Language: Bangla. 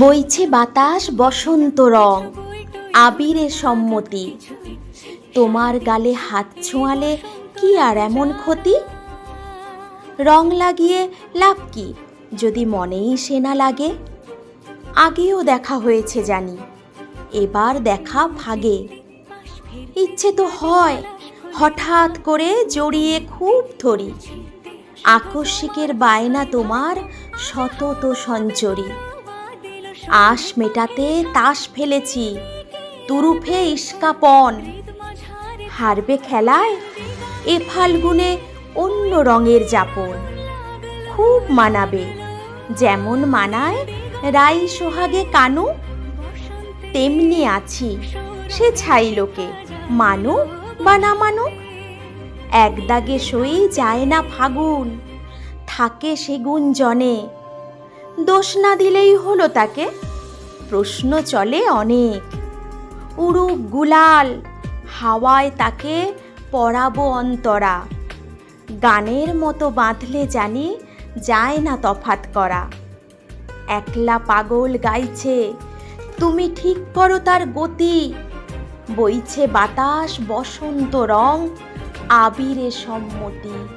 বইছে বাতাস বসন্ত রং আবিরে সম্মতি। তোমার গালে হাত ছোঁয়ালে কি আর এমন ক্ষতি? রং লাগিয়ে লাভ কি, যদি মনেই সে না লাগে? আগেও দেখা হয়েছে জানি, এবার দেখা ভাগে। ইচ্ছে তো হয়, হঠাৎ করে জড়িয়ে খুব ধরি। আকস্মিকের বায়না তোমার শতত সঞ্চরী। আশ মেটাতে তাস ফেলেছি, তুরুফে ইস্কাপন। হারবে খেলায় এ ফাল্গুনে অন্য রঙের যাপন। খুব মানাবে, যেমন মানায় রাই সোহাগে কানু, তেমনি আছি সে ছাই লোকে মানুক বা না মানুক এক দাগে সই যায় না ফাগুন, থাকে সেগুন জনে দোষ না দিলেই হলো তাকে। প্রশ্ন চলে অনেক। উড়ুক গুলাল, হাওয়ায় তাকে পরাবো অন্তরা। গানের মতো বাঁধলে জানি যায় না তফাত করা। একলা পাগল গাইছে, তুমি ঠিক করো তার গতি। বইছে বাতাস বসন্ত রং, আবিরে সম্মতি।